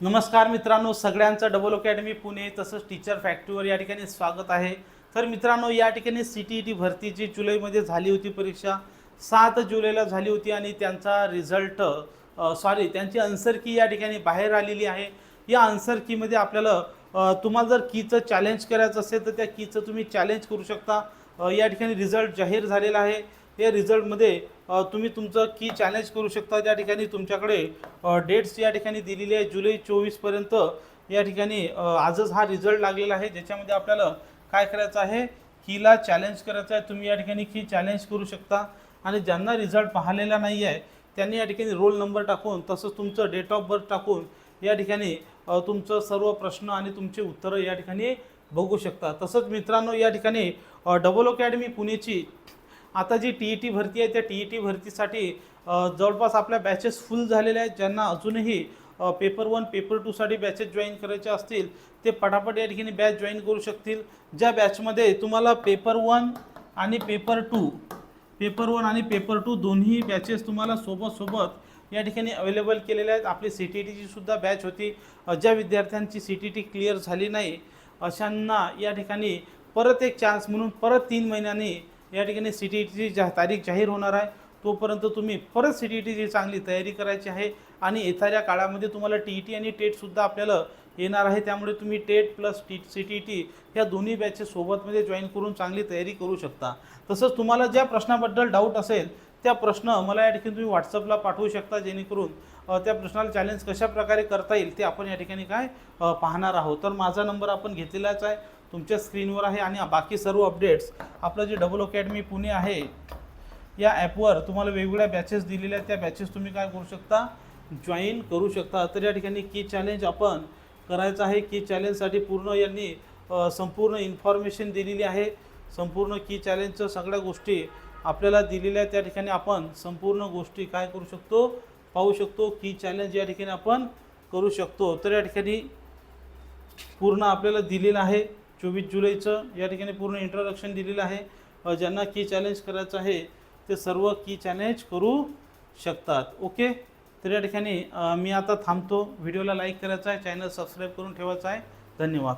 नमस्कार मित्रांनो सगळ्यांचं डबल अकॅडमी पुणे तसंच टीचर फॅक्टरीवर या ठिकाणी स्वागत आहे. तर मित्रांनो या ठिकाणी सी टी ई टी भरतीची जुलैमध्ये झाली होती परीक्षा. सात जुलैला झाली होती आणि त्यांचा रिझल्ट सॉरी त्यांची आन्सर की या ठिकाणी बाहेर आलेली आहे. या आन्सर कीमध्ये आपल्याला तुम्हाला जर कीचं चॅलेंज करायचं असेल तर त्या कीचं तुम्ही चॅलेंज करू शकता. या ठिकाणी रिझल्ट जाहीर झालेला आहे. या रिझल्टमध्ये तुम्ही तुमचं की चॅलेंज करू शकता. त्या ठिकाणी तुमच्याकडे डेट्स या ठिकाणी दिलेली आहे जुलै चोवीसपर्यंत या ठिकाणी आजच हा रिझल्ट लागलेला आहे. ज्याच्यामध्ये आपल्याला काय करायचं आहे? कीला चॅलेंज करायचं आहे. तुम्ही या ठिकाणी की चॅलेंज करू शकता. आणि ज्यांना रिझल्ट पाहिलेला नाही आहे त्यांनी या ठिकाणी रोल नंबर टाकून तसंच तुमचं डेट ऑफ बर्थ टाकून या ठिकाणी तुमचं सर्व प्रश्न आणि तुमचे उत्तरं या ठिकाणी बघू शकता. तसंच मित्रांनो या ठिकाणी डबल अकॅडमी पुणेची आता जी टी ई टी भरती आहे त्या टी ई टी भरतीसाठी जवळपास आपल्या बॅचेस फुल झालेल्या आहेत. ज्यांना अजूनही पेपर वन पेपर टूसाठी बॅचेस जॉईन करायचे असतील ते पटापट या ठिकाणी बॅच जॉईन करू शकतील. ज्या बॅचमध्ये तुम्हाला पेपर वन आणि पेपर टू पेपर वन आणि पेपर टू दोन्ही बॅचेस तुम्हाला सोबत सोबत या ठिकाणी अवेलेबल केलेल्या आहेत. आपली सी टी टीची सुद्धा बॅच होती. ज्या विद्यार्थ्यांची सी टी टी क्लिअर झाली नाही अशांना या ठिकाणी परत एक चान्स म्हणून परत तीन महिन्यांनी या ठिकाणी सी टी टीची जा तारीख जाहीर होणार आहे तोपर्यंत तुम्ही परत सी टी टीची चांगली तयारी करायची आहे. आणि येणाऱ्या काळामध्ये तुम्हाला टी ई टी आणि टेटसुद्धा आपल्याला येणार आहे. त्यामुळे तुम्ही TET plus T C T T ह्या दोन्ही बॅचेस सोबतमध्ये जॉईन करून चांगली तयारी करू शकता. तसंच तुम्हाला ज्या प्रश्नाबद्दल डाऊट असेल त्या प्रश्न मला या ठिकाणी तुम्ही व्हॉट्सअपला पाठवू शकता जेणेकरून त्या प्रश्नाला चॅलेंज कशा प्रकारे करता येईल ते आपण या ठिकाणी काय पाहणार आहोत. तर माझा नंबर आपण घेतलेलाच आहे. तुमच्या स्क्रीनवर आहे. आणि बाकी सर्व अपडेट्स आपलं जे डबल अकॅडमी पुणे आहे या ॲपवर तुम्हाला वेगवेगळ्या बॅचेस दिलेल्या आहेत. त्या बॅचेस तुम्ही काय करू शकता जॉईन करू शकता. तर या ठिकाणी की चॅलेंज आपण करायचं आहे की चॅलेंजसाठी पूर्ण यांनी संपूर्ण इन्फॉर्मेशन दिलेली आहे. संपूर्ण की चॅलेंजचं सगळ्या गोष्टी आपल्याला दिलेल्या त्या ठिकाणी आपण संपूर्ण गोष्टी काय करू शकतो? पाहू शकतो की चॅलेंज या ठिकाणी आपण करू शकतो. तर या ठिकाणी पूर्ण आपल्याला दिलेलं आहे. चोवीस जुलैचं या ठिकाणी पूर्ण इंट्रोडक्शन दिलेलं आहे. ज्यांना की चॅलेंज करायचं आहे ते सर्व की चॅलेंज करू शकतात. ओके तर या ठिकाणी मी आता थांबतो. व्हिडिओला लाईक करायचा आहे चॅनल सबस्क्राईब करून ठेवायचा आहे. धन्यवाद.